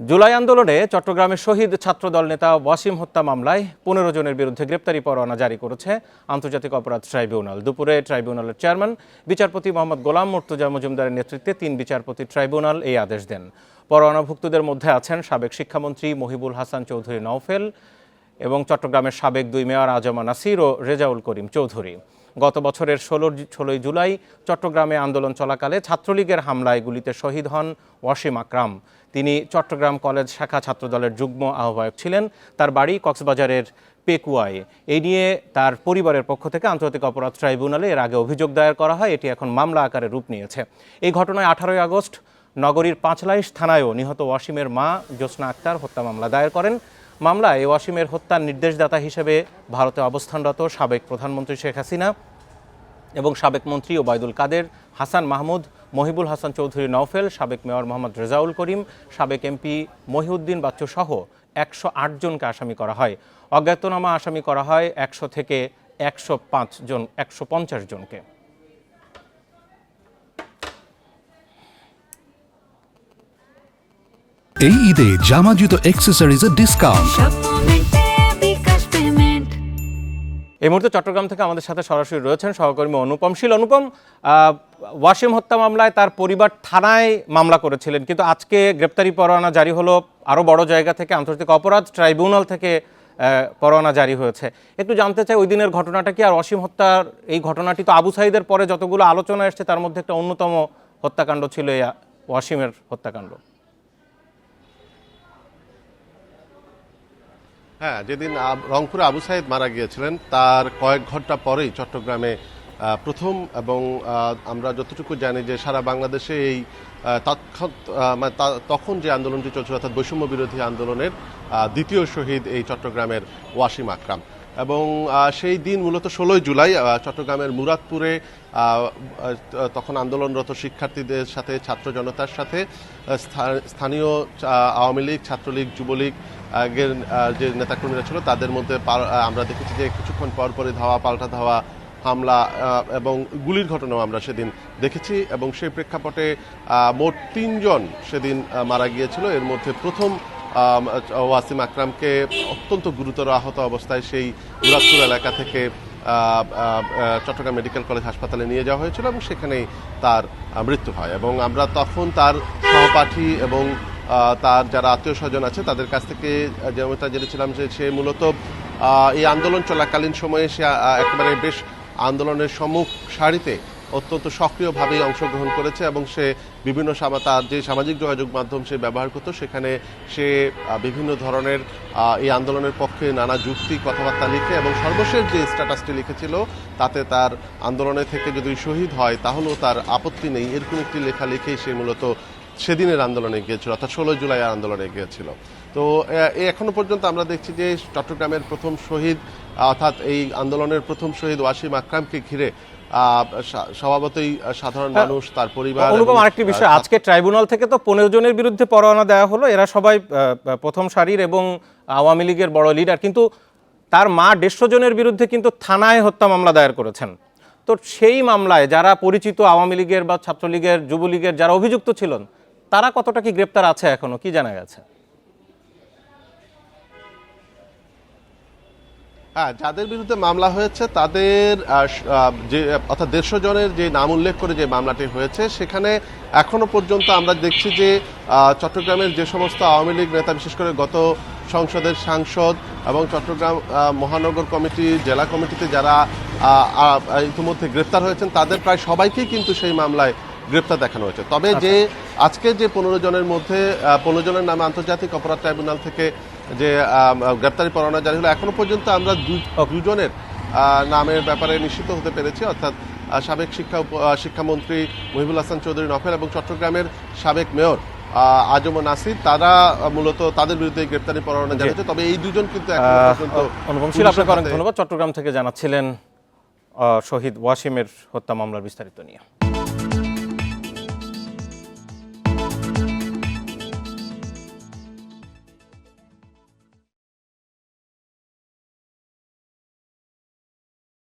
জুলাই আন্দোলনে চট্টগ্রামের শহীদ ছাত্রদল নেতা ওয়াসিম হত্যা মামলায় পনেরো জনের বিরুদ্ধে গ্রেপ্তারি পরোয়ানা জারি করেছে আন্তর্জাতিক অপরাধ ট্রাইব্যুনাল। দুপুরে ট্রাইব্যুনালের চেয়ারম্যান, বিচারপতি মোহাম্মদ গোলাম মুর্তুজা মজুমদারের নেতৃত্বে তিন বিচারপতি ট্রাইব্যুনাল এই আদেশ দেন। পরোয়ানাভুক্তদের মধ্যে আছেন সাবেক শিক্ষামন্ত্রী মহিবুল হাসান চৌধুরী নওফেল এবং চট্টগ্রামের সাবেক দুই মেয়র আজমা নাসির ও রেজাউল করিম চৌধুরী। গত বছরের ষোলো ষোলোই জুলাই চট্টগ্রামে আন্দোলন চলাকালে ছাত্রলীগের হামলায় গুলিতে শহীদ হন ওয়াসিম আকরাম। তিনি চট্টগ্রাম কলেজ শাখা ছাত্রদলের যুগ্ম আহ্বায়ক ছিলেন। তার বাড়ি কক্সবাজারের পেকুয়ায়। এই নিয়ে তার পরিবারের পক্ষ থেকে আন্তর্জাতিক অপরাধ ট্রাইব্যুনালে এর আগে অভিযোগ দায়ের করা হয়। এটি এখন মামলা আকারে রূপ নিয়েছে। এই ঘটনায় আঠারোই আগস্ট নগরীর পাঁচলাইশ থানায়ও নিহত ওয়াসিমের মা জ্যোৎস্না আক্তার হত্যা মামলা দায়ের করেন। মামলায় ওয়াসিমের হত্যার নির্দেশদাতা হিসেবে ভারতে অবস্থানরত সাবেক প্রধানমন্ত্রী শেখ হাসিনা এবং সাবেক মন্ত্রী ওবায়দুল কাদের, হাসান মাহমুদ, মহিবুল হাসান চৌধুরী নওফেল, সাবেক মেয়র মোহাম্মদ রেজাউল করিম, সাবেক এমপি মহিউদ্দিন বাচ্চু সহ একশো আট জনকে আসামি করা হয়। অজ্ঞাতনামা আসামি করা হয় একশো থেকে একশো পাঁচ জন, একশো পঞ্চাশ জনকে। এই ঈদে জামা জুতো অ্যাক্সেসরিজের ডিসকাউন্ট এই মুহূর্তে চট্টগ্রাম থেকে আমাদের সাথে সরাসরি রয়েছেন সহকর্মী অনুপম শীল। অনুপম ওয়াসিম হত্যা মামলায় তার পরিবার থানায় মামলা করেছিলেন, কিন্তু আজকে গ্রেপ্তারি পরোয়ানা জারি হলো আরও বড় জায়গা থেকে, আন্তর্জাতিক অপরাধ ট্রাইব্যুনাল থেকে পরোয়ানা জারি হয়েছে। একটু জানতে চাই, ওই দিনের ঘটনাটা কি? আর অসীম হত্যার এই ঘটনাটি তো আবু সাইদের পরে যতগুলো আলোচনা এসছে, তার মধ্যে একটা অন্যতম হত্যাকাণ্ড ছিল এই ওয়াসিমের হত্যাকাণ্ড। হ্যাঁ যেদিন রংপুরে আবু সাইদ মারা গিয়েছিলেন, তার কয়েক ঘণ্টা পরেই চট্টগ্রামে প্রথম এবং আমরা যতটুকু জানি যে সারা বাংলাদেশে এই মানে তখন যে আন্দোলনটি চলছিল, অর্থাৎ বৈষম্য বিরোধী আন্দোলনের দ্বিতীয় শহীদ এই চট্টগ্রামের ওয়াসিম আকরাম। এবং সেই দিন মূলত ষোলোই জুলাই চট্টগ্রামের মুরাদপুরে তখন আন্দোলনরত শিক্ষার্থীদের সাথে, ছাত্র জনতার সাথে স্থানীয় আওয়ামী লীগ, ছাত্রলীগ, যুবলীগ আগের যে নেতাকর্মীরা ছিল, তাদের মধ্যে আমরা দেখেছি যে কিছুক্ষণ পর পরই ধাওয়া, পাল্টা ধাওয়া, হামলা এবং গুলির ঘটনাও আমরা সেদিন দেখেছি এবং সেই প্রেক্ষাপটে মোট তিনজন সেদিন মারা গিয়েছিল। এর মধ্যে প্রথম ওয়াসিম আকরামকে অত্যন্ত গুরুতর আহত অবস্থায় সেই মুরাদপুর এলাকা থেকে চট্টগ্রাম মেডিকেল কলেজ হাসপাতালে নিয়ে যাওয়া হয়েছিল এবং সেখানেই তার মৃত্যু হয়। এবং আমরা তখন তার সহপাঠী এবং তার যারা আত্মীয় স্বজন আছে, তাদের কাছ থেকে যেমনটা জেনেছিলাম যে সে মূলত এই আন্দোলন চলাকালীন সময়ে সে একেবারে বেশ আন্দোলনের সম্মুখ সারিতে অত্যন্ত সক্রিয়ভাবেই অংশগ্রহণ করেছে এবং সে বিভিন্ন তার যে সামাজিক যোগাযোগ মাধ্যম সে ব্যবহার করতো, সেখানে সে বিভিন্ন ধরনের এই আন্দোলনের পক্ষে নানা যুক্তি, কথাবার্তা লিখে এবং সর্বশেষ যে স্ট্যাটাসটি লিখেছিল, তাতে তার আন্দোলনে থেকে যদি শহীদ হয়, তাহলেও তার আপত্তি নেই। এরকম একটি লেখা লিখেই সে মূলত সেদিনের আন্দোলনে গিয়েছিল অর্থাৎ ষোলো জুলাই আন্দোলনে গিয়েছিল। তো এখনও পর্যন্ত আমরা দেখছি যে চট্টগ্রামের প্রথম শহীদ অর্থাৎ এই আন্দোলনের প্রথম শহীদ ওয়াসিম আকরামকে ঘিরে স্বভাবতই সাধারণ মানুষ তার পরিবার অনুপম আরেকটি বিষয় আজকে ট্রাইব্যুনাল থেকে তো পনেরো জনের বিরুদ্ধে পরোয়ানা দেওয়া হলো এরা সবাই প্রথম সারির এবং আওয়ামী লীগের বড় লিডার কিন্তু তার মা দেড়শো জনের বিরুদ্ধে কিন্তু থানায় হত্যা মামলা দায়ের করেছেন। তো সেই মামলায় যারা পরিচিত আওয়ামী লীগের বা ছাত্রলীগের যুবলীগের যারা অভিযুক্ত ছিলেন তারা কতটা কি গ্রেপ্তার আছে এখনও? কি জানা গেছে? হ্যাঁ যাদের বিরুদ্ধে মামলা হয়েছে তাদের যে অর্থাৎ দেড়শো জনের যে নাম উল্লেখ করে যে মামলাটি হয়েছে সেখানে এখনও পর্যন্ত আমরা দেখছি যে চট্টগ্রামের যে সমস্ত আওয়ামী লীগ নেতা বিশেষ করে গত সংসদের সাংসদ এবং চট্টগ্রাম মহানগর কমিটি জেলা কমিটিতে যারা ইতিমধ্যে গ্রেপ্তার হয়েছেন তাদের প্রায় সবাইকেই কিন্তু সেই মামলায় গ্রেপ্তার দেখানো হয়েছে। তবে যে আজকে যে পনেরো জনের মধ্যে পনেরো জনের নামে আন্তর্জাতিক অপরাধ ট্রাইব্যুনাল থেকে যে গ্রেপ্তারি পরোয়ানা জারি হলো এখনও পর্যন্ত আমরা দুজনের নামের ব্যাপারে নিশ্চিত হতে পেরেছি। অর্থাৎ সাবেক শিক্ষা শিক্ষামন্ত্রী মহিবুল হাসান চৌধুরী নফেল এবং চট্টগ্রামের সাবেক মেয়র আজম নাসির তারা মূলত তাদের বিরুদ্ধে গ্রেপ্তারি পরোয়ানা জারি হয়েছে। তবে এই দুজন কিন্তু আপনাকে অনেক ধন্যবাদ। চট্টগ্রাম থেকে জানাচ্ছিলেন শহীদ ওয়াসিমের হত্যা মামলার বিস্তারিত নিয়ে।